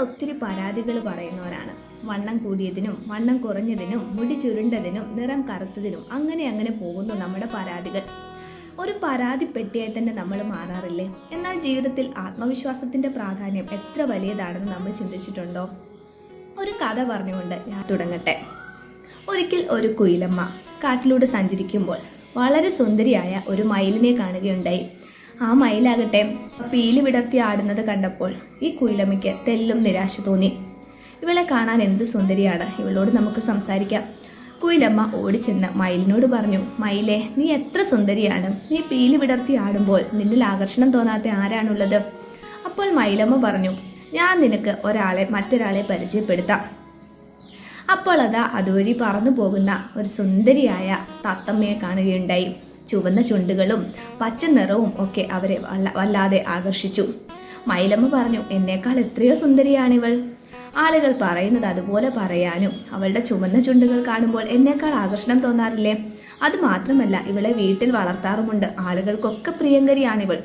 ഒത്തിരി പരാതികൾ പറയുന്നവരാണ്. വണ്ണം കൂടിയതിനും വണ്ണം കുറഞ്ഞതിനും മുടി ചുരുണ്ടതിനും നിറം കറുത്തതിനും അങ്ങനെ അങ്ങനെ പോകുന്നു നമ്മുടെ പരാതികൾ. ഒരു പരാതി പെട്ടിയായി തന്നെ നമ്മൾ മാറാറില്ലേ? എന്നാൽ ജീവിതത്തിൽ ആത്മവിശ്വാസത്തിന്റെ പ്രാധാന്യം എത്ര വലിയതാണെന്ന് നമ്മൾ ചിന്തിച്ചിട്ടുണ്ടോ? ഒരു കഥ പറഞ്ഞുകൊണ്ട് ഞാൻ തുടങ്ങട്ടെ. ഒരിക്കൽ ഒരു കുയിലമ്മ കാട്ടിലൂടെ സഞ്ചരിക്കുമ്പോൾ വളരെ സുന്ദരിയായ ഒരു മയിലിനെ കാണുകയുണ്ടായി. ആ മയിലാകട്ടെ. പീലി വിടർത്തി ആടുന്നത് കണ്ടപ്പോൾ ഈ കുയിലമ്മയ്ക്ക് തെല്ലും നിരാശ തോന്നി. ഇവളെ കാണാൻ എന്ത് സുന്ദരിയാണ്? ഇവളോട് നമുക്ക് സംസാരിക്കാം. കുയിലമ്മ ഓടിച്ചെന്ന് മയിലിനോട് പറഞ്ഞു മയിലെ നീ എത്ര സുന്ദരിയാണ്. നീ പീലി വിടർത്തി ആടുമ്പോൾ നിന്നിൽ ആകർഷണം തോന്നാത്ത ആരാണുള്ളത്? അപ്പോൾ മയിലമ്മ പറഞ്ഞു ഞാൻ നിനക്ക് ഒരാളെ മറ്റൊരാളെ പരിചയപ്പെടുത്താം. അപ്പോൾ അതാ അതുവഴി പറന്നു പോകുന്ന ഒരു സുന്ദരിയായ തത്തമ്മയെ കാണുകയുണ്ടായി. ചുവന്ന ചുണ്ടുകളും പച്ച നിറവും ഒക്കെ അവരെ വല്ലാതെ ആകർഷിച്ചു. മൈലമ്മ പറഞ്ഞു എന്നേക്കാൾ എത്രയോ സുന്ദരിയാണിവൾ. ആളുകൾ പറയുന്നത് അതുപോലെ പറയാനും അവളുടെ ചുവന്ന ചുണ്ടുകൾ കാണുമ്പോൾ എന്നേക്കാൾ ആകർഷണം തോന്നാറില്ലേ? അത് മാത്രമല്ല ഇവളെ വീട്ടിൽ വളർത്താറുമുണ്ട്. ആളുകൾക്കൊക്കെ പ്രിയങ്കരിയാണിവൾ.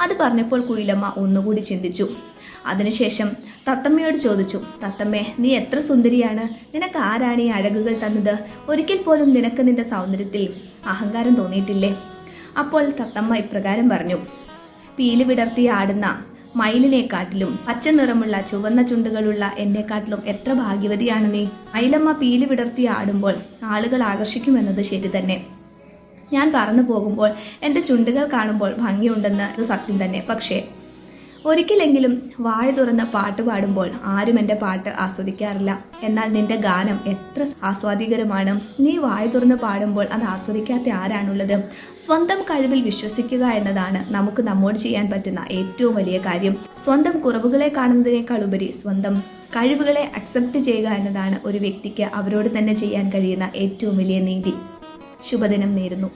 അത് പറഞ്ഞപ്പോൾ കുയിലമ്മ ഒന്നുകൂടി ചിന്തിച്ചു. അതിനുശേഷം തത്തമ്മയോട് ചോദിച്ചു തത്തമ്മേ നീ എത്ര സുന്ദരിയാണ്. നിനക്ക് ആരാണ് ഈ അഴകുകൾ തന്നത്? ഒരിക്കൽ പോലും നിനക്ക് നിന്റെ സൗന്ദര്യത്തിൽ അഹങ്കാരം തോന്നിയിട്ടില്ലേ? അപ്പോൾ തത്തമ്മ ഇപ്രകാരം പറഞ്ഞു പീലി വിടർത്തി ആടുന്ന മയിലിനെക്കാട്ടിലും പച്ച നിറമുള്ള ചുവന്ന ചുണ്ടുകളുള്ള എന്നെക്കാട്ടിലും എത്ര ഭാഗ്യവതിയാണ് നീ? മയിലമ്മ പീലി വിടർത്തി ആടുമ്പോൾ ആളുകൾ ആകർഷിക്കുമെന്നത് ശരി തന്നെ. ഞാൻ പറന്നു പോകുമ്പോൾ എന്റെ ചുണ്ടുകൾ കാണുമ്പോൾ ഭംഗിയുണ്ടെന്ന് സത്യം തന്നെ. പക്ഷേ ഒരിക്കലെങ്കിലും വായ തുറന്ന് പാട്ട് പാടുമ്പോൾ ആരും എന്റെ പാട്ട് ആസ്വദിക്കാറില്ല. എന്നാൽ നിന്റെ ഗാനം എത്ര ആസ്വാദികരമാണ്. നീ വായ തുറന്ന് പാടുമ്പോൾ അത് ആസ്വദിക്കാത്ത ആരാണുള്ളത്? സ്വന്തം കഴിവിൽ വിശ്വസിക്കുക എന്നതാണ് നമുക്ക് നമ്മോട് ചെയ്യാൻ പറ്റുന്ന ഏറ്റവും വലിയ കാര്യം. സ്വന്തം കുറവുകളെ കാണുന്നതിനേക്കാൾ ഉപരി സ്വന്തം കഴിവുകളെ അക്സെപ്റ്റ് ചെയ്യുക എന്നതാണ് ഒരു വ്യക്തിക്ക് അവരോട് തന്നെ ചെയ്യാൻ കഴിയുന്ന ഏറ്റവും വലിയ നീതി. ശുഭദിനം നേരുന്നു.